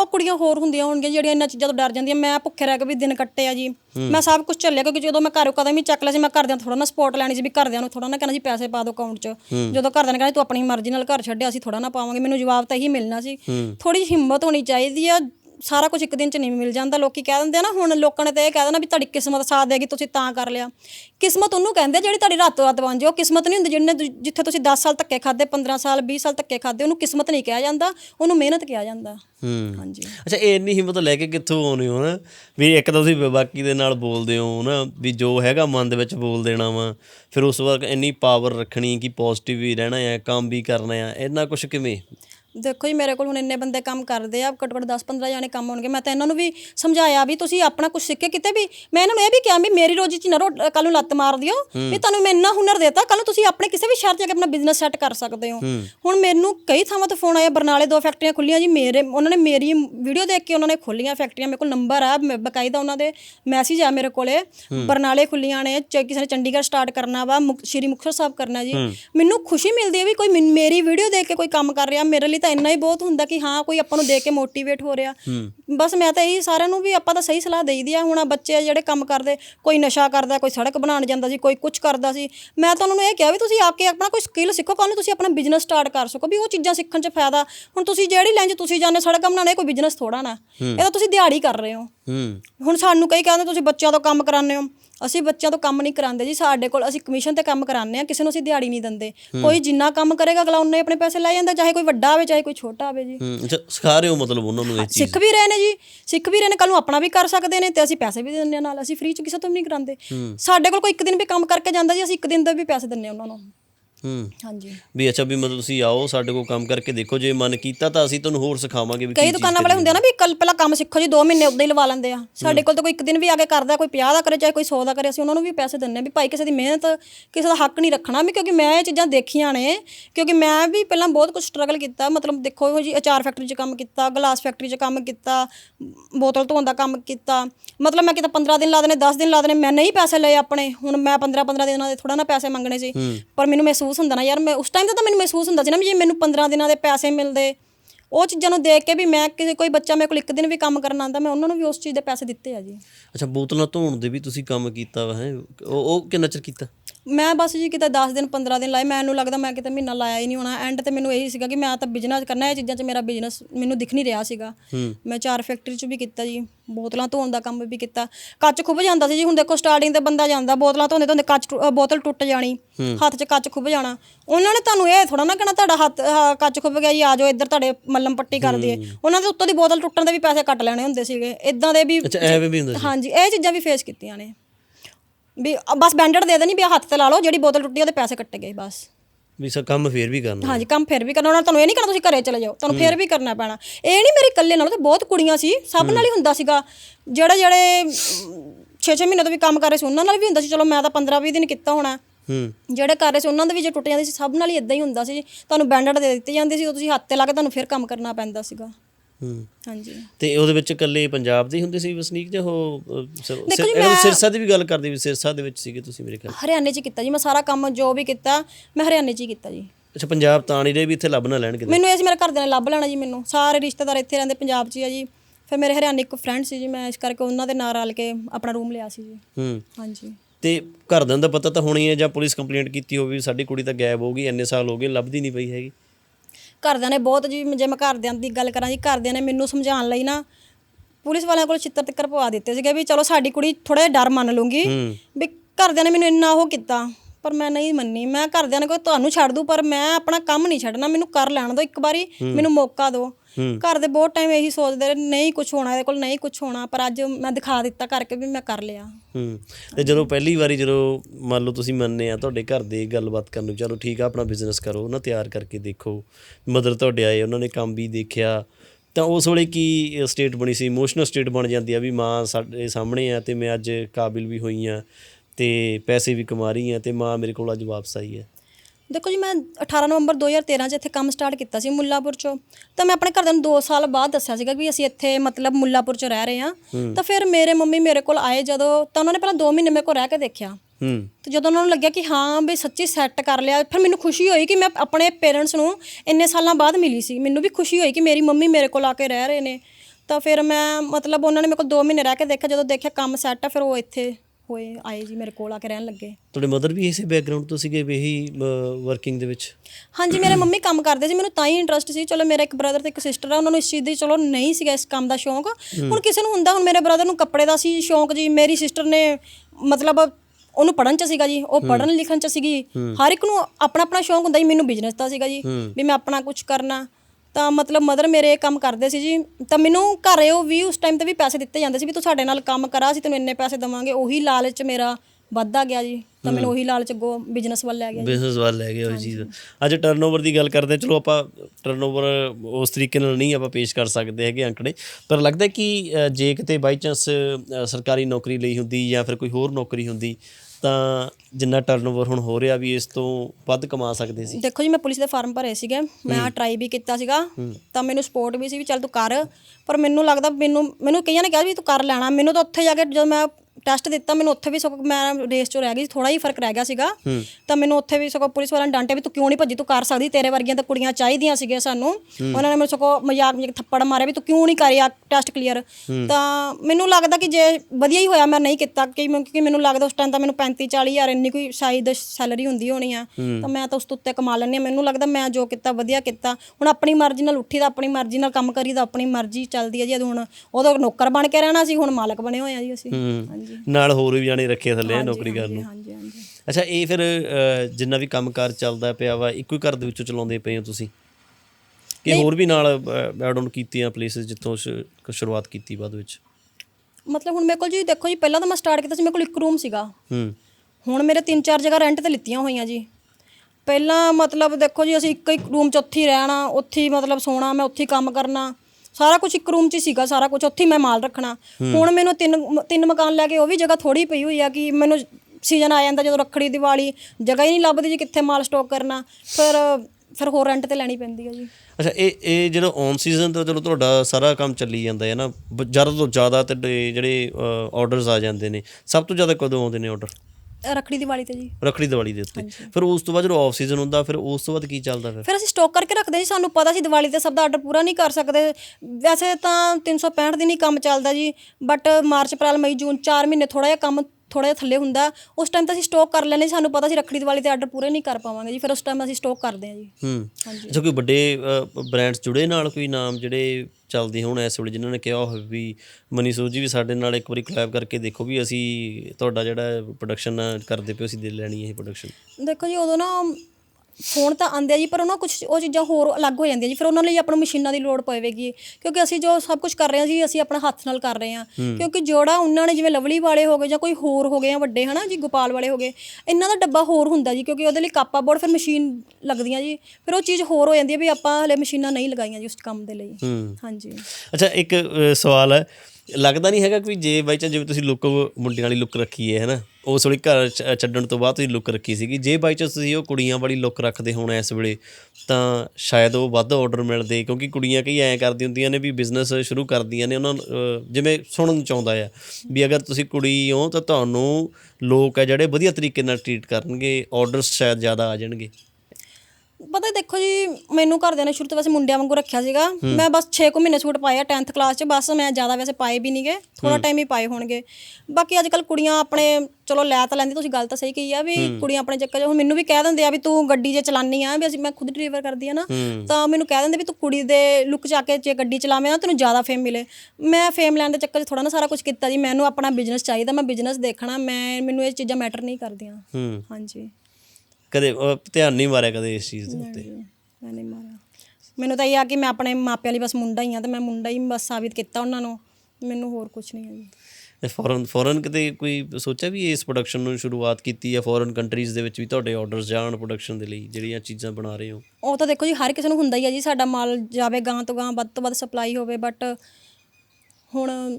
ਉਹ ਕੁੜੀਆਂ ਹੋਰ ਹੁੰਦੀਆਂ ਹੋਣਗੀਆਂ ਜਿਹੜੀਆਂ ਇਹਨਾਂ ਚੀਜ਼ਾਂ ਤੋਂ ਡਰ ਜਾਂਦੀਆਂ। ਮੈਂ ਭੁੱਖੇ ਰਹਿ ਕੇ ਵੀ ਦਿਨ ਕੱਟੇ ਆ ਜੀ। ਮੈਂ ਸਭ ਕੁਝ ਚੱਲਿਆ ਕਿਉਂਕਿ ਜਦੋਂ ਮੈਂ ਘਰੋਂ ਕਦਮ ਹੀ ਚੱਕ ਲਿਆ ਸੀ ਮੈਂ ਘਰਦਿਆਂ ਥੋੜਾ ਨਾ ਸਪੋਰਟ ਲੈਣੀ ਸੀ ਵੀ ਘਰਦਿਆਂ ਨੂੰ ਥੋੜਾ ਨਾ ਕਹਿਣਾ ਜੀ ਪੈਸੇ ਪਾ ਦਿਓ ਅਕਾਊਂਟ 'ਚ। ਜਦੋਂ ਘਰਦਿਆਂ ਨੇ ਕਹਿਣਾ ਤੂੰ ਆਪਣੀ ਮਰਜ਼ੀ ਨਾਲ ਘਰ ਛੱਡਿਆ ਅਸੀਂ ਥੋੜਾ ਨਾ ਪਾਵਾਂਗੇ ਮੈਨੂੰ ਜਵਾਬ ਤਾਂ ਇਹੀ ਮਿਲਣਾ ਸੀ। ਥੋੜੀ ਜਿਹੀ ਹਿੰਮਤ ਹੋਣੀ ਚਾਹੀਦੀ ਆ ਸਾਰਾ ਕੁਝ ਇੱਕ ਦਿਨ ਚ ਨਹੀਂ ਮਿਲ ਜਾਂਦਾ ਲੋਕੀ ਕਹਿ ਦਿੰਦੇ ਆ ਨਾ ਹੁਣ ਲੋਕਾਂ ਨੇ ਤਾਂ ਇਹ ਕਹਿ ਦੇਣਾ ਵੀ ਤੁਹਾਡੀ ਕਿਸਮਤ ਸਾਥ ਦੇਗੀ ਤੁਸੀਂ ਤਾਂ ਕਰ ਲਿਆ। ਕਿਸਮਤ ਉਹਨੂੰ ਕਹਿੰਦੇ ਜਿਹੜੀ ਤੁਹਾਡੀ ਰਾਤੋਂ ਰਾਤ ਬਣ ਉਹ ਕਿਸਮਤ ਨਹੀਂ ਹੁੰਦੀ ਜਿਹਨੇ ਜਿੱਥੇ ਤੁਸੀਂ 10 ਸਾਲ ਧੱਕੇ ਖਾਦੇ 15 ਸਾਲ 20 ਸਾਲ ਧੱਕੇ ਖਾਦੇ ਉਹਨੂੰ ਕਿਸਮਤ ਨਹੀਂ ਕਿਹਾ ਜਾਂਦਾ ਉਹਨੂੰ ਮਿਹਨਤ ਕਿਹਾ ਜਾਂਦਾ। ਹਾਂਜੀ। ਅੱਛਾ ਇਹ ਇੰਨੀ ਹਿੰਮਤ ਲੈ ਕੇ ਕਿੱਥੋਂ ਆਉਨੇ ਹੋ ਨਾ ਵੀ ਇੱਕ ਤਾਂ ਤੁਸੀਂ ਬਾਕੀ ਦੇ ਨਾਲ ਬੋਲਦੇ ਹੋ ਨਾ ਵੀ ਜੋ ਹੈਗਾ ਮਨ ਦੇ ਵਿੱਚ ਬੋਲ ਦੇਣਾ ਵਾ। ਫਿਰ ਉਸ ਵਕਤ ਇੰਨੀ ਪਾਵਰ ਰੱਖਣੀ ਕਿ ਪੋਜ਼ਿਟਿਵ ਵੀ ਰਹਿਣਾ ਹੈ ਕੰਮ ਵੀ ਕਰਨਾ ਹੈ ਇੰਨਾ ਕੁਝ ਕਿਵੇਂ? ਦੇਖੋ ਜੀ ਮੇਰੇ ਕੋਲ ਹੁਣ ਇੰਨੇ ਬੰਦੇ ਕੰਮ ਕਰਦੇ ਆ ਘੱਟੋ ਘੱਟ 10 15 ਜਾਣੇ ਕੰਮ ਹੋਣਗੇ। ਮੈਂ ਤਾਂ ਇਹਨਾਂ ਨੂੰ ਵੀ ਸਮਝਾਇਆ ਵੀ ਤੁਸੀਂ ਆਪਣਾ ਕੁਝ ਸਿੱਖ ਕਿਤੇ ਵੀ। ਮੈਂ ਇਹਨਾਂ ਨੂੰ ਇਹ ਵੀ ਕਿਹਾ ਵੀ ਮੇਰੀ ਰੋਜੀ ਚ ਨਾ ਕੱਲ ਨੂੰ ਲੱਤ ਮਾਰ ਦਿਓ ਵੀ ਤੁਹਾਨੂੰ ਮੈਂ ਇੰਨਾ ਹੁਨਰ ਦੇਤਾ ਕੱਲ ਨੂੰ ਤੁਸੀਂ ਆਪਣੇ ਕਿਸੇ ਵੀ ਸ਼ਹਿਰ 'ਚ ਜਾ ਕੇ ਆਪਣਾ ਬਿਜ਼ਨਸ ਸੈੱਟ ਕਰ ਸਕਦੇ ਹੋ। ਹੁਣ ਮੈਨੂੰ ਕਈ ਥਾਵਾਂ ਤੋਂ ਫੋਨ ਆਇਆ ਬਰਨਾਲੇ ਦੋ ਫੈਕਟਰੀਆਂ ਖੁੱਲੀਆਂ ਜੀ ਮੇਰੇ ਉਹਨਾਂ ਨੇ ਮੇਰੀ ਵੀਡੀਓ ਦੇਖ ਕੇ ਉਹਨਾਂ ਨੇ ਖੋਲੀਆਂ ਫੈਕਟਰੀਆਂ ਮੇਰੇ ਕੋਲ ਨੰਬਰ ਆ ਬਕਾਇਦਾ ਉਹਨਾਂ ਦੇ ਮੈਸੇਜ ਆ ਮੇਰੇ ਕੋਲੇ। ਬਰਨਾਲੇ ਖੁੱਲੀਆਂ ਨੇ ਚ- ਕਿਸੇ ਨੇ ਚੰਡੀਗੜ੍ਹ ਸਟਾਰਟ ਕਰਨਾ ਵਾ ਸ਼੍ਰੀ ਮੁਕਤਸਰ ਸਾਹਿਬ ਕਰਨਾ ਜੀ। ਮੈਨੂੰ ਖੁਸ਼ੀ ਮਿਲਦੀ ਹੈ ਵੀ ਕੋਈ ਮੇਰੀ ਵੀਡੀਓ ਦੇਖ ਕੇ ਕੋਈ ਕੰਮ ਕਰ ਰਿਹਾ ਮੇਰੇ ਲਈ ਤਾਂ ਇੰਨਾ ਹੀ ਬਹੁਤ ਹੁੰਦਾ ਕਿ ਹਾਂ ਕੋਈ ਆਪਾਂ ਨੂੰ ਦੇਖ ਕੇ ਮੋਟੀਵੇਟ ਹੋ ਰਿਹਾ। ਬਸ ਮੈਂ ਤਾਂ ਇਹੀ ਸਾਰਿਆਂ ਨੂੰ ਵੀ ਆਪਾਂ ਤਾਂ ਸਹੀ ਸਲਾਹ ਦੇਈਦੀ ਆ। ਹੁਣ ਆਹ ਬੱਚੇ ਆ ਜਿਹੜੇ ਕੰਮ ਕਰਦੇ ਕੋਈ ਨਸ਼ਾ ਕਰਦਾ ਕੋਈ ਸੜਕ ਬਣਾਉਣ ਜਾਂਦਾ ਸੀ ਕੋਈ ਕੁਝ ਕਰਦਾ ਸੀ। ਮੈਂ ਤਾਂ ਉਹਨਾਂ ਨੂੰ ਇਹ ਕਿਹਾ ਵੀ ਤੁਸੀਂ ਆ ਕੇ ਆਪਣਾ ਕੋਈ ਸਕਿੱਲ ਸਿੱਖੋ ਕੱਲ੍ਹ ਨੂੰ ਤੁਸੀਂ ਆਪਣਾ ਬਿਜ਼ਨਸ ਸਟਾਰਟ ਕਰ ਸਕੋ ਵੀ ਉਹ ਚੀਜ਼ਾਂ ਸਿੱਖਣ 'ਚ ਫਾਇਦਾ। ਹੁਣ ਤੁਸੀਂ ਜਿਹੜੀ 'ਚ ਤੁਸੀਂ ਜਾਂਦੇ ਸੜਕ ਬਣਾਉਣੇ ਕੋਈ ਬਿਜ਼ਨਸ ਥੋੜਾ ਨਾ। ਇਹ ਤਾਂ ਤੁਸੀਂ ਦਿਹਾੜੀ ਕਰ ਰਹੇ ਹੂੰ। ਹੁਣ ਸਾਨੂੰ ਕਈ ਕਹਿੰਦੇ ਤੁਸੀਂ ਬੱਚਿਆਂ ਤੋਂ ਕੰਮ ਕਰਾਉਂਦੇ ਹੋ। ਅਸੀਂ ਬੱਚਿਆਂ ਤੋਂ ਕੰਮ ਨਹੀਂ ਕਰਾਉਂਦੇ ਜੀ ਸਾਡੇ ਕੋਲ ਅਸੀਂ ਕਮਿਸ਼ਨ ਤੇ ਕੰਮ ਕਰਾਉਂਦੇ ਆ ਕਿਸੇ ਨੂੰ ਅਸੀਂ ਦਿਹਾੜੀ ਨਹੀਂ ਦਿੰਦੇ। ਕੋਈ ਜਿੰਨਾ ਕੰਮ ਕਰੇਗਾ ਅਗਲਾ ਉਹਨੇ ਆਪਣੇ ਪੈਸੇ ਲੈ ਜਾਂਦਾ ਚਾਹੇ ਕੋਈ ਵੱਡਾ ਹੋਵੇ ਚਾਹੇ ਕੋਈ ਛੋਟਾ ਹੋਵੇ ਜੀ। ਹੂੰ ਅੱਛਾ ਸਿਖਾ ਰਹੇ ਹੋ ਮਤਲਬ ਉਹਨਾਂ ਨੂੰ ਇਹ ਚੀਜ਼? ਸਿੱਖ ਵੀ ਰਹੇ ਨੇ ਜੀ ਸਿੱਖ ਵੀ ਰਹੇ ਨੇ ਕੱਲ ਨੂੰ ਆਪਣਾ ਵੀ ਕਰ ਸਕਦੇ ਨੇ ਤੇ ਅਸੀਂ ਪੈਸੇ ਵੀ ਦਿੰਦੇ ਆ ਨਾਲ ਅਸੀਂ ਫ੍ਰੀ ਚ ਕਿਸੇ ਤੋਂ ਵੀ ਨਹੀਂ ਕਰਾਉਂਦੇ। ਸਾਡੇ ਕੋਲ ਕੋਈ ਇੱਕ ਦਿਨ ਵੀ ਕੰਮ ਕਰਕੇ ਜਾਂਦਾ ਜੀ ਅਸੀਂ ਇੱਕ ਦਿਨ ਦਾ ਵੀ ਪੈਸੇ ਦਿੰਦੇ ਆ ਉਹਨਾਂ ਨੂੰ। ਹੂੰ। ਹਾਂਜੀ। ਵੀ ਅੱਛਾ ਵੀ ਮਤਲਬ ਤੁਸੀਂ ਆਓ ਸਾਡੇ ਕੋਲ ਕੰਮ ਕਰਕੇ ਦੇਖੋ ਜੇ ਮਨ ਕੀਤਾ ਤਾਂ ਅਸੀਂ ਤੁਹਾਨੂੰ ਹੋਰ ਸਿਖਾਵਾਂਗੇ ਵੀ ਕਈ ਦੁਕਾਨਾਂ ਵਾਲੇ ਹੁੰਦੇ ਆ ਨਾ ਵੀ ਕੱਲ ਪਹਿਲਾਂ ਕੰਮ ਸਿੱਖੋ ਜੀ 2 ਮਹੀਨੇ ਉਦਾਂ ਹੀ ਲਵਾ ਲੈਂਦੇ ਆ। ਸਾਡੇ ਕੋਲ ਤਾਂ ਕੋਈ ਇੱਕ ਦਿਨ ਵੀ ਆ ਕੇ ਕਰਦਾ ਕੋਈ 50 ਦਾ ਕਰੇ ਚਾਹੇ ਕੋਈ 100 ਦਾ ਕਰੇ ਅਸੀਂ ਉਹਨਾਂ ਨੂੰ ਵੀ ਪੈਸੇ ਦਿੰਨੇ ਵੀ ਭਾਈ ਕਿਸੇ ਦੀ ਮਿਹਨਤ ਕਿਸੇ ਦਾ ਹੱਕ ਨਹੀਂ ਰੱਖਣਾ ਵੀ ਕਿਉਂਕਿ ਮੈਂ ਇਹ ਚੀਜ਼ਾਂ ਦੇਖੀਆਂ ਨੇ ਕਿਉਂਕਿ ਮੈਂ ਵੀ ਪਹਿਲਾਂ ਬਹੁਤ ਕੁਝ ਸਟਰਗਲ ਕੀਤਾ। ਮਤਲਬ ਦੇਖੋ ਜੀ ਅਚਾਰ ਫੈਕਟਰੀ 'ਚ ਕੰਮ ਕੀਤਾ ਗਲਾਸ ਫੈਕਟਰੀ 'ਚ ਕੰਮ ਕੀਤਾ ਬੋਤਲ ਧੋਣ ਦਾ ਕੰਮ ਕੀਤਾ। ਮਤਲਬ ਮੈਂ ਕਿਤੇ 15 ਦਿਨ ਲਾ ਦੇਣੇ 10 ਦਿਨ ਲਾ ਦੇਣੇ ਮੈਂ ਨਹੀਂ ਪੈਸੇ ਲਏ ਆਪਣੇ। ਹੁਣ ਮੈਂ 15 15 ਦਿਨਾਂ ਦੇ ਥੋੜਾ ਨਾ ਪੈਸੇ ਮੰਗਣੇ ਸੀ। ਪਰ ਮੈਨੂੰ ਮਹਿਸੂਸ ਹੁੰਦਾ ਨਾ। ਯਾਰ ਮੈਂ ਉਸ ਟਾਈਮ ਤੇ ਤਾਂ ਮੈਨੂੰ ਮਹਿਸੂਸ ਹੁੰਦਾ ਸੀ ਨਾ ਵੀ ਜੇ ਮੈਨੂੰ 15 ਦਿਨਾਂ ਦੇ ਪੈਸੇ ਮਿਲਦੇ ਉਹ ਚੀਜ਼ਾਂ ਨੂੰ ਦੇਖ ਕੇ ਵੀ ਮੈਂ ਕਿਸੇ ਕੋਈ ਬੱਚਾ ਮੇਰੇ ਕੋਲ ਇੱਕ ਦਿਨ ਵੀ ਕੰਮ ਕਰਨ ਆਉਂਦਾ ਮੈਂ ਉਹਨਾਂ ਨੂੰ ਵੀ ਉਸ ਚੀਜ਼ ਦੇ ਪੈਸੇ ਦਿੱਤੇ ਆ ਜੀ। ਅੱਛਾ ਬੋਤਲਾਂ ਧੋਣ ਦੇ ਵੀ ਤੁਸੀਂ ਕੰਮ ਕੀਤਾ ਵਾ ਹੈ? ਉਹ ਉਹ ਕਿੰਨਾ ਚਿਰ ਕੀਤਾ? ਮੈਂ ਬਸ ਜੀ ਕਿਤੇ 10 ਦਿਨ 15 ਦਿਨ ਲਾਏ। ਮੈਨੂੰ ਲੱਗਦਾ ਮੈਂ ਕਿਤੇ ਮਹੀਨਾ ਲਾਇਆ ਹੀ ਨਹੀਂ ਹੋਣਾ। ਐਂਡ ਤੇ ਮੈਨੂੰ ਇਹੀ ਸੀਗਾ ਕਿ ਮੈਂ ਤਾਂ ਬਿਜ਼ਨਸ ਕਰਨਾ ਇਹ ਚੀਜ਼ਾਂ 'ਚ ਮੇਰਾ ਬਿਜ਼ਨਸ ਮੈਨੂੰ ਦਿਖ ਨਹੀਂ ਰਿਹਾ ਸੀਗਾ। ਮੈਂ ਚਾਰ ਫੈਕਟਰੀ 'ਚ ਵੀ ਕੀਤਾ ਜੀ। ਬੋਤਲਾਂ ਧੋਣ ਦਾ ਕੰਮ ਵੀ ਕੀਤਾ। ਕੱਚ ਖੁੱਭ ਜਾਂਦਾ ਸੀ ਜੀ ਹੁਣ ਦੇਖੋ ਸਟਾਰਟਿੰਗ ਤੇ ਬੰਦਾ ਜਾਂਦਾ ਬੋਤਲਾਂ ਧੋਂਦੇ ਧੋਂਦੇ ਕੱਚ ਟੁ- ਅ, ਬੋਤਲ ਟੁੱਟ ਜਾਣੀ ਹੱਥ 'ਚ ਕੱਚ ਖੁੱਭ ਜਾਣਾ। ਉਹਨਾਂ ਨੇ ਤੁਹਾਨੂੰ ਇਹ ਥੋੜਾ ਨਾ ਕਹਿਣਾ ਤੁਹਾਡਾ ਹੱਥ ਆਹ, ਕੱਚ ਖੁੱਭ ਗਿਆ ਜੀ ਆ ਜਾਓ ਇੱਧਰ ਤੁਹਾਡੇ ਮੱਲਮ ਪੱਟੀ ਕਰ ਦਈਏ। ਉਹਨਾਂ ਦੇ ਉੱਤੋਂ ਦੀ ਬੋਤਲ ਟੁੱਟਣ ਦੇ ਵੀ ਪੈਸੇ ਕੱਟ ਲੈਣੇ ਹੁੰਦੇ ਸੀਗੇ। ਇਦਾਂ ਦੇ ਵੀ ਅੱਛਾ ਐਵੇਂ ਵੀ ਹੁੰਦਾ ਸੀ। ਹਾਂਜੀ ਇਹ ਚੀਜ਼ਾਂ ਵੀ ਫੇਸ ਕੀਤੀਆਂ ਨੇ। ਵੀ ਅ, ਬਸ ਬੈਂਡਡ ਦੇ ਦੇਣੀ ਵੀ ਆਹ ਹੱਥ ਤੇ ਲਾ ਲਓ ਜਿਹੜੀ ਬੋਤਲ ਟੁੱਟੀ ਉਹਦੇ ਪੈਸੇ ਕੱਟੇ ਗਏ ਬਸ। ਵੀ ਸਾ ਕੰਮ ਫੇਰ ਵੀ ਕਰਨਾ ਹਾਂਜੀ ਕੰਮ ਫਿਰ ਵੀ ਕਰਨਾ। ਉਹਨਾਂ ਤੁਹਾਨੂੰ ਇਹ ਨਹੀਂ ਕਰਨਾ ਤੁਸੀਂ ਘਰੇ ਚਲੇ ਜਾਓ। ਤੁਹਾਨੂੰ ਫਿਰ ਵੀ ਕਰਨਾ ਪੈਣਾ। ਇਹ ਨਹੀਂ ਮੇਰੇ ਇਕੱਲੇ ਨਾਲ ਤੇ ਬਹੁਤ ਕੁੜੀਆਂ ਸੀ। ਸਭ ਨਾਲ ਹੀ ਹੁੰਦਾ ਸੀਗਾ। ਜਿਹੜੇ ਜਿਹੜੇ 6-6 ਮਹੀਨੇ ਤੋਂ ਵੀ ਕੰਮ ਕਰ ਰਹੇ ਸੀ ਉਹਨਾਂ ਨਾਲ ਵੀ ਹੁੰਦਾ ਸੀ। ਚਲੋ ਮੈਂ ਤਾਂ 15-20 ਦਿਨ ਕੀਤਾ ਹੋਣਾ। ਹੂੰ। ਜਿਹੜੇ ਕਰ ਰਹੇ ਸੀ ਉਹਨਾਂ ਦੇ ਵੀ ਜੇ ਟੁੱਟ ਜਾਂਦੇ ਸੀ ਸਭ ਨਾਲ ਹੀ ਇਦਾਂ ਹੀ ਹੁੰਦਾ ਸੀ। ਤੁਹਾਨੂੰ ਬੈਂਡਡ ਦੇ ਦਿੱਤੀ ਜਾਂਦੀ ਸੀ ਉਹ ਤੁਸੀਂ ਹੱਥ ਤੇ ਲਾ ਕੇ ਤੁਹਾਨੂੰ ਫਿਰ ਕੰਮ ਕਰਨਾ ਪੈਂਦਾ ਸੀਗਾ। ਹੂੰ ਹਾਂਜੀ। ਤੇ ਉਹਦੇ ਵਿੱਚ ਇਕੱਲੇ ਪੰਜਾਬ ਦੇ ਹੁੰਦੇ ਸੀ ਵਸਨੀਕ ਜਾਂ ਉਹ ਸਿਰ- ਸਿਰਸਾ ਦੀ ਵੀ ਗੱਲ ਕਰਦੇ ਵੀ ਸਿਰਸਾ ਦੇ ਵਿੱਚ ਸੀਗੇ ਤੁਸੀਂ ਮੇਰੇ ਖਿਆਲ। ਹਰਿਆਣੇ 'ਚ ਕੀਤਾ ਜੀ ਮੈਂ ਸਾਰਾ ਕੰਮ ਜੋ ਵੀ ਕੀਤਾ ਮੈਂ ਹਰਿਆਣੇ 'ਚ ਹੀ ਕੀਤਾ ਜੀ। ਅੱਛਾ ਪੰਜਾਬ ਤਾਂ ਨਹੀਂ ਰਹੇ ਵੀ ਇੱਥੇ ਲੱਭ ਨਾ ਲੈਣ ਕਿਤੇ। ਮੈਨੂੰ ਇਹ ਸੀ ਮੇਰੇ ਘਰਦਿਆਂ ਨੇ ਲੱਭ ਲੈਣਾ ਜੀ ਮੈਨੂੰ। ਸਾਰੇ ਰਿਸ਼ਤੇਦਾਰ ਇੱਥੇ ਰਹਿੰਦੇ ਪੰਜਾਬ 'ਚ ਹੀ ਆ ਜੀ। ਫਿਰ ਮੇਰੇ ਹਰਿਆਣੇ ਇੱਕ ਫਰੈਂਡ ਸੀ ਜੀ ਮੈਂ ਇਸ ਕਰਕੇ ਉਹਨਾਂ ਦੇ ਨਾਲ ਰਲ ਕੇ ਆਪਣਾ ਰੂਮ ਲਿਆ ਸੀ ਜੀ। ਹੂੰ। ਹਾਂਜੀ। ਤੇ ਘਰਦਿਆਂ ਦਾ ਪਤਾ ਤਾਂ ਹੋਣੀ ਹੈ ਜਾਂ ਪੁਲਿਸ ਕੰਪਲੇਂਟ ਕੀਤੀ ਹੋਵੇ ਵੀ ਸਾਡੀ ਕੁੜੀ ਤਾਂ ਗਾਇਬ ਹੋ ਗਈ ਇੰਨੇ ਸਾਲ ਹੋ ਗਏ ਲੱਭਦੀ ਨਹੀਂ ਪਈ ਹੈਗੀ। ਘਰਦਿਆਂ ਨੇ ਬਹੁਤ ਜੀ ਜੇ ਮੈਂ ਘਰਦਿਆਂ ਦੀ ਗੱਲ ਕਰਾਂ ਜੀ ਘਰਦਿਆਂ ਨੇ ਮੈਨੂੰ ਸਮਝਾਉਣ ਲਈ ਨਾ ਪੁਲਿਸ ਵਾਲਿਆਂ ਕੋਲ ਚਿੱਤਰ ਤਿੱਕਰ ਪਵਾ ਦਿੱਤੇ ਸੀਗੇ ਵੀ ਚਲੋ ਸਾਡੀ ਕੁੜੀ ਥੋੜਾ ਜਿਹਾ ਡਰ ਮੰਨ ਲੂੰਗੀ ਵੀ ਘਰਦਿਆਂ ਨੇ ਮੈਨੂੰ ਇੰਨਾ ਉਹ ਕੀਤਾ। ਪਰ ਮੈਂ ਨਹੀਂ ਮੰਨੀ। ਮੈਂ ਘਰਦਿਆਂ ਨੇ ਕੋਈ ਤੁਹਾਨੂੰ ਛੱਡ ਦੂੰ ਪਰ ਮੈਂ ਆਪਣਾ ਕੰਮ ਨਹੀਂ ਛੱਡਣਾ। ਮੈਨੂੰ ਕਰ ਲੈਣ ਦਿਓ ਇੱਕ ਵਾਰੀ ਮੈਨੂੰ ਮੌਕਾ ਦਿਓ। ਘਰ ਦੇ ਬਹੁਤ ਟਾਈਮ ਇਹੀ ਸੋਚਦੇ ਰਹੇ ਨਹੀਂ ਕੁਝ ਹੋਣਾ ਇਹਦੇ ਕੋਲ ਨਹੀਂ ਕੁਝ ਹੋਣਾ ਪਰ ਅੱਜ ਮੈਂ ਦਿਖਾ ਦਿੱਤਾ ਕਰਕੇ ਵੀ ਮੈਂ ਕਰ ਲਿਆ। ਹੂੰ। ਤੇ ਜਦੋਂ ਪਹਿਲੀ ਵਾਰੀ ਜਦੋਂ ਮੰਨ ਲਓ ਤੁਸੀਂ ਮੰਨਨੇ ਆ ਤੁਹਾਡੇ ਘਰ ਦੇ ਗੱਲਬਾਤ ਕਰਨ ਨੂੰ ਚਲੋ ਠੀਕ ਆ ਆਪਣਾ ਬਿਜ਼ਨਸ ਕਰੋ ਨਾ ਤਿਆਰ ਕਰਕੇ ਦੇਖੋ। ਮਦਰ ਤੁਹਾਡੇ ਆਏ ਉਹਨਾਂ ਨੇ ਕੰਮ ਵੀ ਦੇਖਿਆ। ਤਾਂ ਉਸ ਵੇਲੇ ਕੀ ਸਟੇਟ ਬਣੀ ਸੀ? ਇਮੋਸ਼ਨਲ ਸਟੇਟ ਬਣ ਜਾਂਦੀ ਆ ਵੀ ਮਾਂ ਸਾਡੇ ਸਾਹਮਣੇ ਆ ਤੇ ਮੈਂ ਅੱਜ ਕਾਬਿਲ ਵੀ ਹੋਈ ਆ। ਤੇ ਪੈਸੇ ਵੀ ਕਮਾ ਰਹੀ ਆ ਤੇ ਮਾਂ ਮੇਰੇ ਕੋਲ ਅੱਜ ਵਾਪਸ ਆਈ ਹੈ। ਦੇਖੋ ਜੀ ਮੈਂ 18 ਨਵੰਬਰ 2013 ਚ ਇੱਥੇ ਕੰਮ ਸਟਾਰਟ ਕੀਤਾ ਸੀ ਮੁੱਲਾਪੁਰ ਚੋਂ। ਤਾਂ ਮੈਂ ਆਪਣੇ ਘਰਦਿਆਂ ਨੂੰ 2 ਸਾਲ ਬਾਅਦ ਦੱਸਿਆ ਸੀਗਾ ਵੀ ਅਸੀਂ ਇੱਥੇ ਮਤਲਬ ਮੁੱਲਾਪੁਰ ਚ ਰਹਿ ਰਹੇ ਹਾਂ। ਤਾਂ ਫਿਰ ਮੇਰੇ ਮੰਮੀ ਮੇਰੇ ਕੋਲ ਆਏ ਜਦੋਂ ਤਾਂ ਉਹਨਾਂ ਨੇ ਪਹਿਲਾਂ 2 ਮਹੀਨੇ ਮੇਰੇ ਕੋਲ ਰਹਿ ਕੇ ਦੇਖਿਆ। ਹੂੰ। ਤੇ ਜਦੋਂ ਉਹਨਾਂ ਨੂੰ ਲੱਗਿਆ ਕਿ ਹਾਂ ਵੀ ਸੱਚੀ ਸੈੱਟ ਕਰ ਲਿਆ ਫਿਰ ਮੈਨੂੰ ਖੁਸ਼ੀ ਹੋਈ ਕਿ ਮੈਂ ਆਪਣੇ ਪੇਰੈਂਟਸ ਨੂੰ ਇੰਨੇ ਸਾਲਾਂ ਬਾਅਦ ਮਿਲੀ ਸੀ। ਮੈਨੂੰ ਵੀ ਖੁਸ਼ੀ ਹੋਈ ਕਿ ਮੇਰੀ ਮੰਮੀ ਮੇਰੇ ਕੋਲ ਆ ਕੇ ਰਹਿ ਰਹੇ ਨੇ। ਤਾਂ ਫਿਰ ਮੈਂ ਮਤਲਬ ਉਹਨਾਂ ਨੇ ਮੇਰੇ ਕੋਲ 2 ਮਹੀਨੇ ਰਹਿ ਕੇ ਦੇਖਿਆ। ਜਦੋਂ ਦੇਖਿਆ ਕੰਮ ਸੈੱਟ ਆ ਫਿਰ ਉਹ ਇੱਥੇ ਹੋਏ ਆਏ ਜੀ ਮੇਰੇ ਕੋਲ ਆ ਕੇ ਰਹਿਣ ਲੱਗੇ। ਤੁਹਾਡੇ ਮਦਰ ਵੀ ਇਸੇ ਬੈਕਗ੍ਰਾਉਂਡ ਤੋਂ ਸੀਗੇ ਵੀ ਇਹੀ ਵਰਕਿੰਗ ਦੇ ਵਿੱਚ? ਹਾਂਜੀ ਮੇਰੇ ਮੰਮੀ ਕੰਮ ਕਰਦੇ ਸੀ ਮੈਨੂੰ ਤਾਂ ਹੀ ਇੰਟਰਸਟ ਸੀ। ਚਲੋ ਮੇਰਾ ਇੱਕ ਬ੍ਰਦਰ ਤੇ ਇੱਕ ਸਿਸਟਰ ਆ ਉਹਨਾਂ ਨੂੰ ਇਸ ਚੀਜ਼ ਦੀ ਚਲੋ ਨਹੀਂ ਸੀਗਾ ਇਸ ਕੰਮ ਦਾ ਸ਼ੌਂਕ। ਹੁਣ ਕਿਸੇ ਨੂੰ ਹੁੰਦਾ ਹੁਣ ਮੇਰੇ ਬ੍ਰਦਰ ਨੂੰ ਕੱਪੜੇ ਦਾ ਸੀ ਸ਼ੌਂਕ ਜੀ ਮੇਰੀ ਸਿਸਟਰ ਨੇ ਮਤਲਬ ਉਹਨੂੰ ਪੜਨ ਚ ਸੀਗਾ ਜੀ ਉਹ ਪੜਨ ਲਿਖਣ ਚ ਸੀਗੀ। ਹਰ ਇੱਕ ਨੂੰ ਆਪਣਾ ਆਪਣਾ ਸ਼ੌਂਕ ਹੁੰਦਾ ਜੀ ਮੈਨੂੰ ਬਿਜ਼ਨਸ ਦਾ ਸੀਗਾ ਜੀ ਵੀ ਮੈਂ ਆਪਣਾ ਕੁਝ ਕਰਨਾ। ਤਾਂ ਮਤਲਬ ਮਦਰ ਮੇਰੇ ਇਹ ਕੰਮ ਕਰਦੇ ਸੀ ਜੀ, ਤਾਂ ਮੈਨੂੰ ਘਰੇ ਉਹ ਵੀ ਉਸ ਟਾਈਮ ਤੇ ਵੀ ਪੈਸੇ ਦਿੱਤੇ ਜਾਂਦੇ ਸੀ ਵੀ ਤੂੰ ਸਾਡੇ ਨਾਲ ਕੰਮ ਕਰਾ, ਅਸੀਂ ਤੈਨੂੰ ਇੰਨੇ ਪੈਸੇ ਦੇਵਾਂਗੇ, ਉਹੀ ਲਾਲਚ ਮੇਰਾ ਵੱਧਦਾ ਗਿਆ ਜੀ ਤਾਂ ਮੈਨੂੰ ਉਹੀ ਲਾਲਚ ਗੋ ਬਿਜ਼ਨਸ ਵੱਲ ਲੈ ਗਿਆ ਜੀ। ਬਿਜ਼ਨਸ ਵੱਲ ਲੈ ਗਏ ਉਹ ਚੀਜ਼। ਅੱਜ ਟਰਨਓਵਰ ਦੀ ਗੱਲ ਕਰਦੇ ਹਾਂ, ਚਲੋ ਆਪਾਂ ਟਰਨਓਵਰ ਉਸ ਤਰੀਕੇ ਨਾਲ ਨਹੀਂ ਆਪਾਂ ਪੇਸ਼ ਕਰ ਸਕਦੇ ਹੈਗੇ ਅੰਕੜੇ ਪਰ ਲੱਗਦਾ ਕਿ ਅ, ਜੇ ਕਿਤੇ ਬਾਈ ਚਾਂਸ ਸਰਕਾਰੀ ਨੌਕਰੀ ਲਈ ਹੁੰਦੀ ਜਾਂ ਫਿਰ ਕੋਈ ਹੋਰ ਨੌਕਰੀ ਹੁੰਦੀ ਤਾਂ ਜਿੰਨਾ ਟਰਨਓਵਰ ਹੁਣ ਹੋ ਰਿਹਾ ਵੀ ਇਸ ਤੋਂ ਵੱਧ ਕਮਾ ਸਕਦੇ ਸੀ। ਦੇਖੋ ਜੀ ਮੈਂ ਪੁਲਿਸ ਦੇ ਫਾਰਮ ਭਰੇ ਸੀਗੇ ਮੈਂ ਟਰਾਈ ਵੀ ਕੀਤਾ ਸੀਗਾ ਤਾਂ ਮੈਨੂੰ ਸਪੋਰਟ ਵੀ ਸੀ ਵੀ ਚੱਲ ਤੂੰ ਕਰ ਪਰ ਮੈਨੂੰ ਲੱਗਦਾ ਮੈਨੂੰ ਮੈਨੂੰ ਕਈਆਂ ਨੇ ਕਿਹਾ ਵੀ ਤੂੰ ਕਰ ਲੈਣਾ ਮੈਨੂੰ ਤਾਂ ਉੱਥੇ ਜਾ ਕੇ ਜਦੋਂ ਮੈਂ ਟੈਸਟ ਦਿੱਤਾ ਮੈਨੂੰ ਉੱਥੇ ਵੀ ਸਗੋਂ ਮੈਂ ਰੇਸ 'ਚੋਂ ਰਹਿ ਗਈ ਥੋੜਾ ਹੀ ਫ਼ਰਕ ਰਹਿ ਗਿਆ ਸੀਗਾ। ਤਾਂ ਮੈਨੂੰ ਉੱਥੇ ਵੀ ਸਗੋਂ ਪੁਲਿਸ ਵਾਲਿਆਂ ਨੇ ਡਾਂਟਿਆ ਵੀ ਤੂੰ ਕਿਉਂ ਨਹੀਂ ਭੱਜੀ ਤੂੰ ਕਰ ਸਕਦੀ ਤੇਰੇ ਵਰਗੀਆਂ ਤਾਂ ਕੁੜੀਆਂ ਚਾਹੀਦੀਆਂ ਸੀਗੀਆਂ ਸਾਨੂੰ। ਉਹਨਾਂ ਨੇ ਮੈਨੂੰ ਸਗੋਂ ਮਜ਼ਾਕ ਮਜ਼ਾਕ ਥੱਪੜ ਮਾਰਿਆ ਵੀ ਤੂੰ ਕਿਉਂ ਨਹੀਂ ਕਰਿਆ ਟੈਸਟ ਕਲੀਅਰ। ਤਾਂ ਮੈਨੂੰ ਲੱਗਦਾ ਕਿ ਜੇ ਵਧੀਆ ਹੀ ਹੋਇਆ ਮੈਂ ਨਹੀਂ ਕੀਤਾ ਕਿ ਕਿਉਂਕਿ ਮੈਨੂੰ ਲੱਗਦਾ ਉਸ ਟਾਈਮ ਤਾਂ ਮੈਨੂੰ 35 40 ਹਜ਼ਾਰ ਇੰਨੀ ਕੋਈ ਸ਼ਾਇਦ ਸੈਲਰੀ ਹੁੰਦੀ ਹੋਣੀ ਆ। ਤਾਂ ਮੈਂ ਤਾਂ ਉਸ ਤੋਂ ਉੱਤੇ ਕਮਾ ਹਾਂ। ਮੈਨੂੰ ਲੱਗਦਾ ਮੈਂ ਜੋ ਕੀਤਾ ਵਧੀਆ ਕੀਤਾ। ਹੁਣ ਆਪਣੀ ਮਰਜ਼ੀ ਨਾਲ ਉੱਠੀ ਦਾ ਆਪਣੀ ਮਰਜ਼ੀ ਨਾਲ ਕੰਮ ਕਰੀ ਦਾ ਆਪਣੀ ਮਰਜ਼ੀ ਚੱਲਦੀ ਹੈ ਜੀ। ਹੁਣ ਉਦੋਂ ਨੌਕਰ ਬਣ ਕੇ ਰਹਿਣਾ ਸੀ ਹੁਣ ਮਾਲਕ ਬਣੇ ਹੋਏ ਆ ਜੀ ਅਸੀਂ। ਹਾਂਜੀ। ਨਾਲ ਹੋਰ ਵੀ ਜਾਣੇ ਰੱਖੇ ਥੱਲੇ ਆ ਨੌਕਰੀ ਕਰਨ ਨੂੰ। ਹਾਂਜੀ ਹਾਂਜੀ ਅੱਛਾ ਇਹ ਫਿਰ ਜਿੰਨਾ ਵੀ ਕੰਮਕਾਰ ਚੱਲਦਾ ਪਿਆ ਵਾ ਇੱਕੋ ਹੀ ਘਰ ਦੇ ਵਿੱਚੋਂ ਚਲਾਉਂਦੇ ਪਏ ਹੋ ਤੁਸੀਂ? ਕਿ ਹੋਰ ਵੀ ਨਾਲ ਐਡ ਆਨ ਕੀਤੀਆਂ ਪਲੇਸਿਸ ਜਿੱਥੋਂ ਸ਼- ਸ਼ੁਰੂਆਤ ਕੀਤੀ ਬਾਅਦ ਵਿੱਚ? ਮਤਲਬ ਹੁਣ ਮੇਰੇ ਕੋਲ ਜੀ ਦੇਖੋ ਜੀ ਪਹਿਲਾਂ ਤਾਂ ਮੈਂ ਸਟਾਰਟ ਕੀਤਾ ਸੀ ਮੇਰੇ ਕੋਲ ਇੱਕ ਰੂਮ ਸੀਗਾ। ਹੂੰ। ਹੁਣ ਮੇਰੇ ਤਿੰਨ ਚਾਰ ਜਗ੍ਹਾ ਰੈਂਟ ਤੇ ਲਿੱਤੀਆਂ ਹੋਈਆਂ ਜੀ। ਪਹਿਲਾਂ ਮਤਲਬ ਦੇਖੋ ਜੀ ਅਸੀਂ ਇੱਕ ਹੀ ਰੂਮ 'ਚ ਉੱਥੇ ਹੀ ਰਹਿਣਾ ਉੱਥੇ ਹੀ ਮਤਲਬ ਸੋਣਾ ਮੈਂ ਉੱਥੇ ਹੀ ਕੰਮ ਕਰਨਾ। ਸਾਰਾ ਕੁਝ ਇੱਕ ਰੂਮ 'ਚ ਹੀ ਸੀਗਾ ਸਾਰਾ ਕੁਝ ਉੱਥੇ ਹੀ ਮੈਂ ਮਾਲ ਰੱਖਣਾ। ਹੁਣ ਮੈਨੂੰ ਤਿੰਨ ਤਿੰਨ ਮਕਾਨ ਲੈ ਕੇ ਉਹ ਵੀ ਜਗ੍ਹਾ ਥੋੜੀ ਪਈ ਹੋਈ ਆ ਕਿ ਮੈਨੂੰ ਸੀਜ਼ਨ ਆ ਜਾਂਦਾ ਜਦੋਂ ਰੱਖੜੀ ਦੀਵਾਲੀ ਜਗ੍ਹਾ ਹੀ ਨਹੀਂ ਲੱਭਦੀ ਜੀ ਕਿੱਥੇ ਮਾਲ ਸਟਾਕ ਕਰਨਾ। ਫਿਰ ਫਿਰ ਹੋਰ ਰੈਂਟ ਤੇ ਲੈਣੀ ਪੈਂਦੀ ਹੈ ਜੀ। ਅੱਛਾ ਇਹ ਇਹ ਜਦੋਂ ਔਨ ਸੀਜ਼ਨ ਤੇ ਚਲੋ ਤੁਹਾਡਾ ਸਾਰਾ ਕੰਮ ਚੱਲੀ ਜਾਂਦਾ ਹੈ ਨਾ ਜ਼ਿਆਦਾ ਤੋਂ ਜ਼ਿਆਦਾ ਤੇ ਜਿਹੜੇ ਆਰਡਰਸ ਆ ਜਾਂਦੇ ਨੇ ਸਭ ਤੋਂ ਜ਼ਿਆਦਾ ਕਦੋਂ ਆਉਂਦੇ ਨੇ ਆਰਡਰ ਰੱਖੜੀ ਦੀਵਾਲੀ ਤੇ ਜੀ। ਰੱਖੜੀ ਦੀਵਾਲੀ ਦੇ ਉੱਤੇ। ਫਿਰ ਉਸ ਤੋਂ ਬਾਅਦ ਜਦੋਂ ਆਫ ਸੀਜ਼ਨ ਹੁੰਦਾ ਫਿਰ ਉਸ ਤੋਂ ਬਾਅਦ ਕੀ ਚੱਲਦਾ ਫਿਰ? ਫਿਰ ਅਸੀਂ ਸਟਾਕ ਕਰਕੇ ਰੱਖਦੇ ਸੀ ਸਾਨੂੰ ਪਤਾ ਸੀ ਦੀਵਾਲੀ ਤੇ ਸਭ ਦਾ ਆਰਡਰ ਪੂਰਾ ਨਹੀਂ ਕਰ ਸਕਦੇ। ਵੈਸੇ ਤਾਂ 365 ਦਿਨ ਹੀ ਕੰਮ ਚੱਲਦਾ ਜੀ ਬਟ ਮਾਰਚ ਅਪ੍ਰੈਲ ਮਈ ਜੂਨ 4 ਮਹੀਨੇ ਥੋੜਾ ਜਿਹਾ ਕੰਮ ਥੋੜਾ ਜਿਹਾ ਥੱਲੇ ਹੁੰਦਾ। ਉਸ ਟਾਈਮ ਤਾਂ ਅਸੀਂ ਸਟਾਕ ਕਰ ਸੀ ਸਾਨੂੰ ਪਤਾ ਸੀ ਰੱਖੜੀ ਦੀਵਾਲੀ ਤੇ ਆਰਡਰ ਪੂਰੇ ਨਹੀਂ ਕਰ ਪਾਵਾਂਗੇ ਜੀ। ਫਿਰ ਉਸ ਟਾਈਮ ਅਸੀਂ ਸਟਾਕ ਕਰਦੇ ਹਾਂ ਜੀ। ਹੂੰ। ਹਾਂਜੀ। ਅੱਛਾ ਕੋਈ ਵੱਡੇ ਬ੍ਰਾਂਡਸ ਜੁੜੇ ਨਾਲ? ਕੋਈ ਨਾਮ ਜਿਹੜੇ ਚੱਲਦੇ ਹੋਣ ਇਸ ਵੇਲੇ ਜਿਨ੍ਹਾਂ ਨੇ ਕਿਹਾ ਹੋਵੇ ਵੀ ਮਨੀ ਜੀ ਵੀ ਸਾਡੇ ਨਾਲ ਇੱਕ ਵਾਰੀ ਕੋਲੈਬ ਕਰਕੇ ਦੇਖੋ ਵੀ ਅਸੀਂ ਤੁਹਾਡਾ ਜਿਹੜਾ ਪ੍ਰੋਡਕਸ਼ਨ ਕਰਦੇ ਪਏ ਅਸੀਂ ਦੇ ਲੈਣੀ ਇਹ ਪ੍ਰੋਡਕਸ਼ਨ ਦੇਖੋ ਜੀ, ਉਦੋਂ ਨਾ ਫੋਨ ਤਾਂ ਆਉਂਦੇ ਆ ਜੀ ਪਰ ਉਹਨਾਂ ਕੁਝ ਉਹ ਚੀਜ਼ਾਂ ਹੋਰ ਅਲੱਗ ਹੋ ਜਾਂਦੀਆਂ ਜੀ। ਫਿਰ ਉਹਨਾਂ ਲਈ ਆਪਾਂ ਨੂੰ ਮਸ਼ੀਨਾਂ ਦੀ ਲੋੜ ਪਵੇਗੀ। ਕਿਉਂਕਿ ਅਸੀਂ ਜੋ ਸਭ ਕੁਝ ਕਰ ਰਹੇ ਹਾਂ ਜੀ ਅਸੀਂ ਆਪਣਾ ਹੱਥ ਨਾਲ ਕਰ ਰਹੇ ਹਾਂ। ਕਿਉਂਕਿ ਜੋੜਾ ਉਹਨਾਂ ਨੇ ਜਿਵੇਂ ਲਵਲੀ ਵਾਲੇ ਹੋ ਗਏ ਜਾਂ ਕੋਈ ਹੋਰ ਹੋ ਗਏ ਆ ਵੱਡੇ ਹਨਾ ਜੀ ਗੋਪਾਲ ਵਾਲੇ ਹੋ ਗਏ ਇਹਨਾਂ ਦਾ ਡੱਬਾ ਹੋਰ ਹੁੰਦਾ ਜੀ ਕਿਉਂਕਿ ਉਹਦੇ ਲਈ ਕਾਪਾ ਬੋਰਡ ਫਿਰ ਮਸ਼ੀਨ ਲੱਗਦੀਆਂ ਜੀ। ਫਿਰ ਉਹ ਚੀਜ਼ ਹੋਰ ਹੋ ਜਾਂਦੀ ਹੈ ਵੀ ਆਪਾਂ ਹਲੇ ਮਸ਼ੀਨਾਂ ਨਹੀਂ ਲਗਾਈਆਂ ਜੀ ਉਸ ਕੰਮ ਦੇ ਲਈ। ਹਾਂਜੀ। ਅੱਛਾ ਇੱਕ ਸਵਾਲ ਹੈ। ਲੱਗਦਾ ਨਹੀਂ ਹੈਗਾ ਕਿ ਜੇ ਬਾਈ ਚਾਂਸ ਜਿਵੇਂ ਤੁਸੀਂ ਲੁੱਕ ਮੁੰਡਿਆਂ ਵਾਲੀ ਲੁੱਕ ਰੱਖੀ ਹੈ, ਹਨਾ? ਉਸ ਵੇਲੇ ਘਰ ਛੱਡਣ ਤੋਂ ਬਾਅਦ ਤੁਸੀਂ ਲੁੱਕ ਰੱਖੀ ਸੀਗੀ। ਜੇ ਬਾਈ ਚਾਂਸ ਤੁਸੀਂ ਉਹ ਕੁੜੀਆਂ ਵਾਲੀ ਲੁੱਕ ਰੱਖਦੇ ਹੋਣ ਇਸ ਵੇਲੇ, ਤਾਂ ਸ਼ਾਇਦ ਉਹ ਵੱਧ ਆਰਡਰ ਮਿਲਦੇ, ਕਿਉਂਕਿ ਕੁੜੀਆਂ ਕਈ ਐਂ ਕਰਦੀਆਂ ਹੁੰਦੀਆਂ ਨੇ ਵੀ ਬਿਜ਼ਨਸ ਸ਼ੁਰੂ ਕਰਦੀਆਂ ਨੇ, ਉਹਨਾਂ ਜਿਵੇਂ ਸੁਣਨ ਨੂੰ ਚਾਹੁੰਦਾ ਆ ਵੀ ਅਗਰ ਤੁਸੀਂ ਕੁੜੀ ਹੋ, ਤਾਂ ਤੁਹਾਨੂੰ ਲੋਕ ਆ ਜਿਹੜੇ ਵਧੀਆ ਤਰੀਕੇ ਨਾਲ ਟ੍ਰੀਟ ਕਰਨਗੇ ਆਰਡਰਸ ਸ਼ਾਇਦ ਜ਼ਿਆਦਾ ਆ ਜਾਣਗੇ। ਪਤਾ ਦੇਖੋ ਜੀ ਮੈਨੂੰ ਘਰਦਿਆਂ ਨੇ ਸ਼ੁਰੂ ਤੋਂ ਵੈਸੇ ਮੁੰਡਿਆਂ ਵਾਂਗੂ ਰੱਖਿਆ ਸੀਗਾ। ਮੈਂ ਬਸ 6 ਕੁ ਮਹੀਨੇ ਸੂਟ ਪਾਏ ਆ 10th ਕਲਾਸ 'ਚ ਬਸ ਮੈਂ ਜ਼ਿਆਦਾ ਵੈਸੇ ਪਾਏ ਵੀ ਨਹੀਂਗੇ ਥੋੜਾ ਟਾਈਮ ਹੀ ਪਾਏ ਹੋਣਗੇ। ਬਾਕੀ ਅੱਜ ਕੱਲ ਕੁੜੀਆਂ ਆਪਣੇ ਚਲੋ ਲੈ ਤਾਂ ਲੈਂਦੀ ਤੁਸੀਂ ਗੱਲ ਤਾਂ ਸਹੀ ਕਹੀ ਆ ਵੀ ਕੁੜੀਆਂ ਆਪਣੇ ਚੱਕਰ 'ਚ ਹੁਣ ਮੈਨੂੰ ਵੀ ਕਹਿ ਦਿੰਦੇ ਆ ਵੀ ਤੂੰ ਗੱਡੀ ਜੇ ਚਲਾਨੀ ਆ ਵੀ ਅਸੀਂ ਮੈਂ ਖੁਦ ਡਰਾਈਵਰ ਕਰਦੀ ਆ ਨਾ ਤਾਂ ਮੈਨੂੰ ਕਹਿ ਦਿੰਦੇ ਵੀ ਤੂੰ ਕੁੜੀ ਦੇ ਲੁੱਕ ਚ ਆ ਕੇ ਜੇ ਗੱਡੀ ਚਲਾਵੇਂ ਨਾ ਤੈਨੂੰ ਜ਼ਿਆਦਾ ਫੇਮ ਮਿਲੇ। ਮੈਂ ਫੇਮ ਲੈਣ ਦੇ ਚੱਕਰ 'ਚ ਥੋੜਾ ਨਾ ਸਾਰਾ ਕੁਝ ਕੀਤਾ ਜੀ ਮੈਨੂੰ ਆਪਣਾ ਬਿਜ਼ਨਸ ਚਾਹੀਦਾ ਮੈਂ ਬਿਜ਼ਨਸ ਦੇਖਣਾ ਮੈਂ ਮੈਨੂੰ ਇਹ ਚੀਜ਼ਾਂ ਮੈਟਰ ਨਹੀਂ ਕਰਦੀਆਂ। ਹਾਂਜੀ। ਕਦੇ ਧਿਆਨ ਨਹੀਂ ਮਾਰਿਆ ਕਦੇ ਇਸ ਚੀਜ਼ ਦੇ ਉੱਤੇ। ਮੈਂ ਨਹੀਂ ਮਾਰਿਆ। ਮੈਨੂੰ ਤਾਂ ਇਹ ਆ ਕਿ ਮੈਂ ਆਪਣੇ ਮਾਪਿਆਂ ਲਈ ਬਸ ਮੁੰਡਾ ਹੀ ਆ ਤੇ ਮੈਂ ਮੁੰਡਾ ਹੀ ਬਸ ਸਾਬਿਤ ਕੀਤਾ ਉਹਨਾਂ ਨੂੰ। ਮੈਨੂੰ ਹੋਰ ਕੁਝ ਨਹੀਂ ਜੀ। ਤੇ ਫੋਰਨ ਫੋਰਨ ਕਿਤੇ ਕੋਈ ਸੋਚਿਆ ਵੀ ਇਸ ਪ੍ਰੋਡਕਸ਼ਨ ਨੂੰ ਸ਼ੁਰੂਆਤ ਕੀਤੀ ਹੈ ਫੋਰਨ ਕੰਟਰੀਜ਼ ਦੇ ਵਿੱਚ ਵੀ ਤੁਹਾਡੇ ਆਰਡਰਸ ਜਾਣ ਪ੍ਰੋਡਕਸ਼ਨ ਦੇ ਲਈ ਜਿਹੜੀਆਂ ਚੀਜ਼ਾਂ ਬਣਾ ਰਹੇ ਹੋ? ਉਹ ਤਾਂ ਦੇਖੋ ਜੀ ਹਰ ਕਿਸੇ ਨੂੰ ਹੁੰਦਾ ਹੀ ਆ ਜੀ ਸਾਡਾ ਮਾਲ ਜਾਵੇ ਗਾਂ ਤੋਂ ਗਾਂ ਵੱਧ ਤੋਂ ਵੱਧ ਸਪਲਾਈ ਹੋਵੇ ਬਟ ਹੁਣ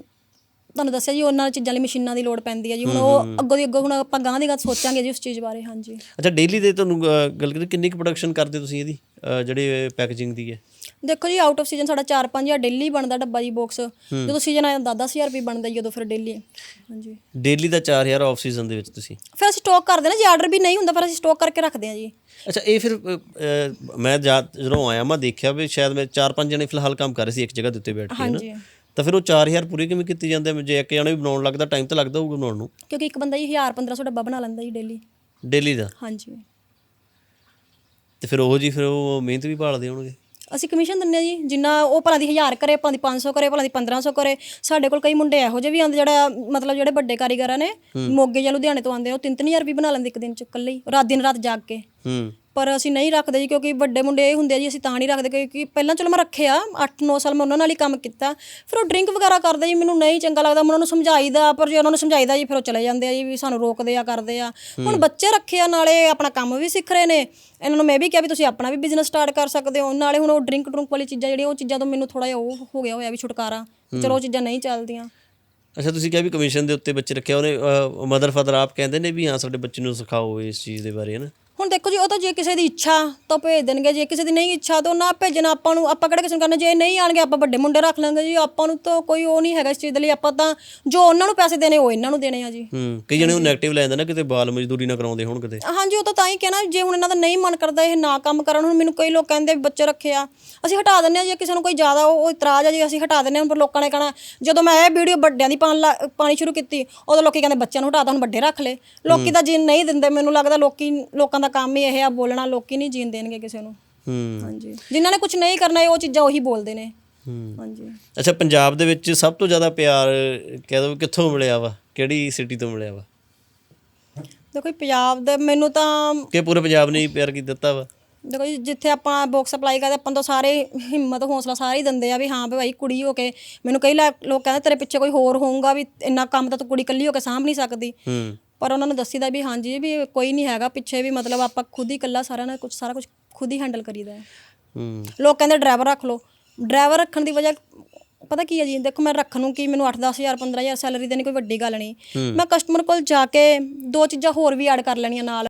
ਤੁਹਾਨੂੰ ਦੱਸਿਆ ਜੀ ਉਹਨਾਂ ਚੀਜ਼ਾਂ ਲਈ ਮਸ਼ੀਨਾਂ ਦੀ ਲੋੜ ਪੈਂਦੀ ਹੈ ਜੀ। ਹੁਣ ਉਹ ਅੱਗੋਂ ਦੀ ਅੱਗੋਂ ਹੁਣ ਆਪਾਂ ਗਾਂ ਦੀ ਗੱਲ ਸੋਚਾਂਗੇ ਜੀ ਉਸ ਚੀਜ਼ ਬਾਰੇ ਹਾਂਜੀ। ਅੱਛਾ ਡੇਲੀ ਦੇ ਤੁਹਾਨੂੰ ਅ, ਗੱਲ ਕਰੀਏ ਕਿੰਨੀ ਕੁ ਪ੍ਰੋਡਕਸ਼ਨ ਕਰਦੇ ਤੁਸੀਂ ਇਹਦੀ ਅ, ਜਿਹੜੇ ਪੈਕੇਜਿੰਗ ਦੀ ਹੈ? ਦੇਖੋ ਜੀ ਆਊਟ ਆਫ ਸੀਜ਼ਨ ਸਾਡਾ 4-5000 ਡੇਲੀ ਬਣਦਾ ਡੱਬਾ ਜੀ ਬਾਕਸ ਜਦੋਂ ਸੀਜ਼ਨ ਆ ਜਾਂਦਾ 10000 ਰੁਪਏ ਬਣਦਾ ਜੀ ਉਦੋਂ ਫਿਰ ਡੇਲੀ ਹਾਂਜੀ। ਡੇਲੀ ਦਾ 4000 ਆਫ ਸੀਜ਼ਨ ਦੇ ਵਿੱਚ ਤੁਸੀਂ? ਫਿਰ ਅਸੀਂ ਸਟਾਕ ਕਰਦੇ ਨਾ ਜੀ ਆਰਡਰ ਵੀ ਨਹੀਂ ਹੁੰਦਾ ਫਿਰ ਅਸੀਂ ਸਟਾਕ ਕਰਕੇ ਰੱਖਦੇ ਹਾਂ ਜੀ। ਅੱਛਾ ਇਹ ਫਿਰ ਅ, ਅ, ਮੈਂ ਜਾ- ਜਦੋਂ ਆਇਆ ਮੈਂ ਦੇਖਿਆ ਵੀ ਸ਼ਾਇਦ ਮੈਂ ਚਾਰ ਪੰਜ ਜਣੇ ਫਿਲਹਾਲ ਕੰਮ ਕਰ ਰਹੇ ਸੀ ਇੱਕ ਜਗ੍ਹਾ ਦੇ ਉੱਤੇ ਬੈਠ ਕੇ ਹਾਂਜੀ। ਤਾਂ ਫਿਰ ਉਹ 4000 ਪੂਰੇ ਕਿਵੇਂ ਕੀਤੇ ਜਾਂਦੇ ਆ? ਜੇ ਇੱਕ ਜਣੇ ਵੀ ਬਣਾਉਣ ਲੱਗਦਾ ਟਾਈਮ ਤਾਂ ਲੱਗਦਾ ਹੋਊਗਾ ਬਣਾਉਣ ਨੂੰ। ਕਿਉਂਕਿ ਇੱਕ ਬੰਦਾ ਜੀ 1000 1500 ਡੱਬਾ ਬਣਾ ਲੈਂਦਾ ਜੀ ਡੇਲੀ ਡੇਲੀ ਦਾ? ਹਾਂਜੀ। ਤੇ ਫਿਰ ਉਹ ਜੀ ਫਿਰ ਉਹ ਮਿਹਨਤ ਵੀ ਭਾਲਦੇ ਹੋਣਗੇ। ਅਸੀਂ ਕਮਿਸ਼ਨ ਦਿੰਦੇ ਆ ਜੀ ਜਿੰਨਾ ਉਹ ਭਲਾ ਦੀ 1000 ਕਰੇ ਭਲਾ ਦੀ 500 ਕਰੇ ਭਲਾ ਦੀ 1500 ਕਰੇ। ਸਾਡੇ ਕੋਲ ਕਈ ਮੁੰਡੇ ਇਹੋ ਜਿਹੇ ਵੀ ਆਉਂਦੇ ਜਿਹੜਾ ਮਤਲਬ ਜਿਹੜੇ ਵੱਡੇ ਕਾਰੀਗਰ ਨੇ ਮੋਗੇ ਜਾਂ ਲੁਧਿਆਣੇ ਤੋਂ ਆਉਂਦੇ ਆ, ਉਹ 3-3000 ਵੀ ਬਣਾ ਲੈਂਦੇ ਇੱਕ ਦਿਨ ਚ ਇਕੱਲੇ ਹੀ ਰਾਤ ਦਿਨ ਰਾਤ ਜਾਗ ਕੇ। ਹੂੰ। ਪਰ ਅਸੀਂ ਨਹੀਂ ਰੱਖਦੇ ਜੀ ਕਿਉਂਕਿ ਵੱਡੇ ਮੁੰਡੇ ਇਹ ਹੁੰਦੇ ਆ ਜੀ ਅਸੀਂ ਤਾਂ ਨਹੀਂ ਰੱਖਦੇ ਕਿਉਂਕਿ ਪਹਿਲਾਂ ਚਲੋ ਮੈਂ ਰੱਖਿਆ 8-9 ਸਾਲ ਮੈਂ ਉਹਨਾਂ ਨਾਲ ਹੀ ਕੰਮ ਕੀਤਾ। ਫਿਰ ਉਹ ਡਰਿੰਕ ਵਗੈਰਾ ਕਰਦੇ ਜੀ ਮੈਨੂੰ ਨਹੀਂ ਚੰਗਾ ਲੱਗਦਾ ਮੈਂ ਉਹਨਾਂ ਨੂੰ ਸਮਝਾਈਦਾ ਪਰ ਜੇ ਉਹਨਾਂ ਨੂੰ ਸਮਝਾਈਦਾ ਜੀ ਫਿਰ ਉਹ ਚਲੇ ਜਾਂਦੇ ਆ ਜੀ ਵੀ ਸਾਨੂੰ ਰੋਕਦੇ ਆ ਕਰਦੇ ਆ। ਹੁਣ ਬੱਚੇ ਰੱਖੇ ਆ ਨਾਲੇ ਆਪਣਾ ਕੰਮ ਵੀ ਸਿੱਖ ਰਹੇ ਨੇ। ਇਹਨਾਂ ਨੂੰ ਮੈਂ ਵੀ ਕਿਹਾ ਵੀ ਤੁਸੀਂ ਆਪਣਾ ਵੀ ਬਿਜ਼ਨਸ ਸਟਾਰਟ ਕਰ ਸਕਦੇ ਹੋ। ਨਾਲੇ ਹੁਣ ਉਹ ਡਰਿੰਕ ਡਰੁੰਕ ਵਾਲੀ ਚੀਜ਼ਾਂ ਜਿਹੜੀਆਂ ਉਹ ਚੀਜ਼ਾਂ ਤੋਂ ਮੈਨੂੰ ਥੋੜਾ ਜਿਹਾ ਉਹ ਹੋ ਗਿਆ ਹੋਇਆ ਵੀ ਛੁਟਕਾਰਾ। ਚਲੋ ਉਹ ਚੀਜ਼ਾਂ ਨਹੀਂ ਚੱਲਦੀਆਂ। ਅੱਛਾ ਤੁਸੀਂ ਕਿਹਾ ਵੀ ਕਮਿਸ਼ਨ ਦੇ ਉੱਤੇ ਬੱਚੇ ਰੱਖਿਆ ਉਹਨੇ ਮਦਰ ਫਾਦਰ ਆਪ ਕਹਿੰਦੇ ਨੇ ਵੀ ਹਾਂ ਸਾਡੇ ਬੱਚੇ ਨੂੰ ਸਿਖਾਓ ਇਸ ਚੀਜ਼ ਦੇ ਬਾਰੇ ਹੈ ਨਾ ਹੁਣ ਦੇਖੋ ਜੀ ਉਹ ਤਾਂ ਜੇ ਕਿਸੇ ਦੀ ਇੱਛਾ ਤਾਂ ਭੇਜ ਦੇਣਗੇ ਜੇ ਕਿਸੇ ਦੀ ਨਹੀਂ ਇੱਛਾ ਤਾਂ ਨਾ ਭੇਜਣਾ ਆਪਾਂ ਨੂੰ ਆਪਾਂ ਕਿਹੜਾ ਕਿਸੇ ਨੂੰ ਕਰਨਾ ਜੇ ਨਹੀਂ ਆਣਗੇ ਆਪਾਂ ਵੱਡੇ ਮੁੰਡੇ ਰੱਖ ਲਾਂਗੇ ਜੀ ਆਪਾਂ ਨੂੰ ਤਾਂ ਕੋਈ ਉਹ ਨਹੀਂ ਹੈਗਾ ਇਸ ਚੀਜ਼ ਦੇ ਲਈ ਆਪਾਂ ਤਾਂ ਜੋ ਉਹਨਾਂ ਨੂੰ ਪੈਸੇ ਦੇਣੇ ਉਹ ਇਹਨਾਂ ਨੂੰ ਦੇਣੇ ਆ ਜੀ। ਹੂੰ ਕਈ ਜਣੇ ਉਹ ਨੈਗੇਟਿਵ ਲੈ ਜਾਂਦੇ ਨਾ ਕਿਤੇ ਬਾਲ ਮਜ਼ਦੂਰੀ ਨਾ ਕਰਾਉਂਦੇ ਹੋਣ ਕਿਤੇ। ਹਾਂਜੀ ਉਹ ਤਾਂ ਤਾਂ ਹੀ ਕਹਿਣਾ ਜੇ ਹੁਣ ਇਹਨਾਂ ਦਾ ਨਹੀਂ ਮਨ ਕਰਦਾ ਇਹ ਨਾ ਕੰਮ ਕਰਨ ਹੁਣ ਮੈਨੂੰ ਕਈ ਲੋਕ ਕਹਿੰਦੇ ਵੀ ਬੱਚੇ ਰੱਖੇ ਆ ਅਸੀਂ ਹਟਾ ਦਿੰਨੇ ਆ ਜੇ ਕਿਸੇ ਨੂੰ ਕੋਈ ਜ਼ਿਆਦਾ ਉਹ ਇਤਰਾਜ਼ ਆ ਜੀ ਅਸੀਂ ਹਟਾ ਦਿੰਨੇ ਆ ਪਰ ਲੋਕਾਂ ਨੇ ਕਹਣਾ ਜਦੋਂ ਮੈਂ ਇਹ ਵੀਡੀਓ ਵੱਡਿਆਂ ਦੀ ਪਾਣ ਪਾਣੀ ਸ਼ੁਰੂ ਕੀਤੀ ਉਦੋਂ ਲੋਕੀ ਕਹਿੰਦੇ ਬੱਚਿਆਂ ਨੂੰ ਹਟਾਤਾ ਹੁਣ ਵੱਡੇ ਰੱਖ ਲੈ ਲੋਕੀ ਤਾਂ ਜੀਣ ਨਹੀਂ ਦਿੰਦੇ ਮੈਨੂੰ ਲੱਗਦਾ ਲੋਕੀ ਲੋਕਾਂ ਦਾ ਕੰਮ ਹੀ ਇਹ ਆ ਬੋਲਣਾ ਲੋਕੀ ਨਹੀਂ ਜੀਣ ਦੇਣਗੇ ਕਿਸੇ ਨੂੰ। ਹੂੰ। ਹਾਂਜੀ। ਜਿਨ੍ਹਾਂ ਨੇ ਕੁਝ ਨਹੀਂ ਕਰਨਾ ਇਹ ਉਹ ਚੀਜ਼ਾਂ ਉਹੀ ਬੋਲਦੇ ਨੇ। ਹੂੰ। ਹਾਂਜੀ। ਅੱਛਾ ਪੰਜਾਬ ਦੇ ਵਿੱਚ ਸਭ ਤੋਂ ਜ਼ਿਆਦਾ ਪਿਆਰ ਕਹਿ ਦੋ ਕਿੱਥੋਂ ਮਿਲਿਆ ਵਾ? ਕਿਹੜੀ ਸਿਟੀ ਤੋਂ ਮਿਲਿਆ ਵਾ? ਦੇਖੋ ਜੀ ਪੰਜਾਬ ਦੇ ਮੈਨੂੰ ਤਾਂ ਕਿ ਪੂਰੇ ਪੰਜਾਬ ਨੇ ਹੀ ਪਿਆਰ ਕੀ ਦਿੱਤਾ ਵਾ? ਦੇਖੋ ਜੀ ਜਿੱਥੇ ਆਪਾਂ ਬੁੱਕ ਸਪਲਾਈ ਕਰਦੇ ਆਪਾਂ ਨੂੰ ਤਾਂ ਸਾਰੇ ਹਿੰਮਤ ਹੌਸਲਾ ਸਾਰੇ ਹੀ ਦਿੰਦੇ ਆ ਵੀ ਹਾਂ ਵੀ ਭਾਈ ਕੁੜੀ ਹੋ ਕੇ ਮੈਨੂੰ ਕਈ ਲਾ- ਲੋਕ ਕਹਿੰਦੇ ਤੇਰੇ ਪਿੱਛੇ ਕੋਈ ਹੋਰ ਹੋਊਗਾ ਵੀ ਇੰਨਾ ਕੰਮ ਤਾਂ ਤੂੰ ਕੁੜੀ ਇਕੱਲੀ ਹੋ ਕੇ ਸਾਂਭ ਨਹੀਂ ਸਕਦੀ। ਹੂੰ। ਪਰ ਉਹਨਾਂ ਨੂੰ ਦੱਸੀਦਾ ਵੀ ਹਾਂਜੀ ਵੀ ਕੋਈ ਨਹੀਂ ਹੈਗਾ ਪਿੱਛੇ ਵੀ ਮਤਲਬ ਆਪਾਂ ਖੁਦ ਹੀ ਇਕੱਲਾ ਸਾਰਿਆਂ ਨਾਲ ਕੁਝ ਸਾਰਾ ਕੁਝ ਖੁਦ ਹੀ ਹੈਂਡਲ ਕਰੀਦਾ ਹੈ। ਹੂੰ। ਲੋਕ ਕਹਿੰਦੇ ਡਰਾਈਵਰ ਰੱਖ ਲਓ। ਡਰਾਈਵਰ ਰੱਖਣ ਦੀ ਵਜ੍ਹਾ ਪਤਾ ਕੀ ਹੈ ਜੀ ਦੇਖੋ ਮੈਂ ਰੱਖਣ ਨੂੰ ਕੀ ਮੈਨੂੰ 8-10000 15000 ਸੈਲਰੀ ਦੇਣੀ ਕੋਈ ਵੱਡੀ ਗੱਲ ਨਹੀਂ। ਮੈਂ ਕਸਟਮਰ ਕੋਲ ਜਾ ਕੇ ਦੋ ਚੀਜ਼ਾਂ ਹੋਰ ਵੀ ਐਡ ਕਰ ਲੈਣੀਆਂ ਨਾਲ।